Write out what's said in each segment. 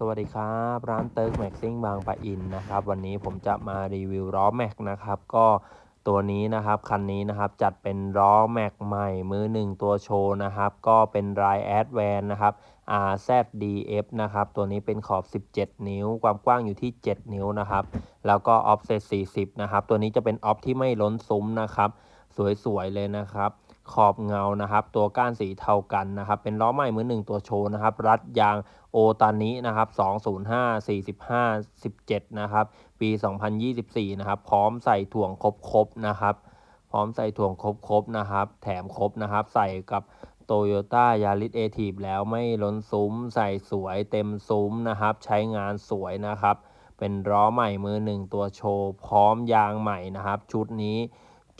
สวัสดีครับ ร้านเติร์กแม็กซิ่งบางปะอินนะครับ วันนี้ผมจะมารีวิวล้อแม็กนะครับ ก็ตัวนี้นะครับคันนี้นะครับจัดเป็นล้อแม็กใหม่มือหนึ่งตัวโชว์นะครับ ก็เป็นรายแอดแวนนะครับ RZDF นะครับ ตัวนี้เป็นขอบ 17 นิ้ว ความกว้างอยู่ที่ 7 นิ้วนะครับ แล้วก็ออฟเซต40 นะครับ ตัวนี้จะเป็นออฟที่ไม่ล้นซุ้มนะครับ สวยๆเลยนะครับ ขอบเงานะครับ ตัวก้านสีเทากันนะครับ เป็นล้อใหม่มือหนึ่งตัวโชว์นะครับ รัดยางโอตานินะครับ205 45 17 นะครับ ปี 2024 นะครับ พร้อมใส่ถ่วงครบๆนะครับ พร้อมใส่ถ่วงครบๆนะครับ แถมครบนะครับ ใส่กับโตโยต้ายาริสเอทีฟแล้วไม่ล้นซุ้ม ใส่สวยเต็มซุ้มนะครับ ใช้งานสวยนะครับ เป็นล้อใหม่มือหนึ่งตัวโชว์ พร้อมยางใหม่นะครับ ชุดนี้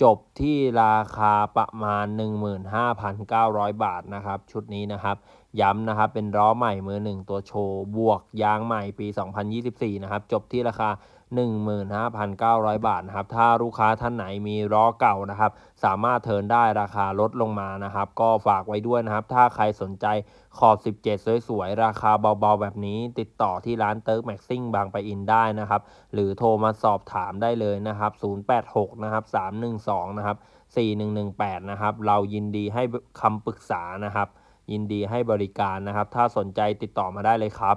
จบที่ราคาประมาณ 15,900 บาทนะครับ ชุดนี้นะครับ ย้ำนะครับเป็นล้อใหม่มือหนึ่งตัวโชว์ บวกยางใหม่ปี 2024 นะครับ จบที่ราคา 15,900 บาทนะครับ ถ้าลูกค้าท่านไหนมีล้อเก่านะครับ สามารถเทิร์นได้ราคาลดลงมานะครับ ก็ฝากไว้ด้วยนะครับ ถ้าใครสนใจขอบ 17 สวยๆ ราคาเบาๆ แบบนี้ ติดต่อที่ร้านเติร์กแม็กซิ่งบางปะอินได้นะครับ หรือโทรมาสอบถามได้เลยนะครับ 086 นะครับ 312 นะครับ 4118 นะครับ เรายินดีให้คำปรึกษานะครับ ยินดีให้บริการนะครับ ถ้าสนใจติดต่อมาได้เลยครับ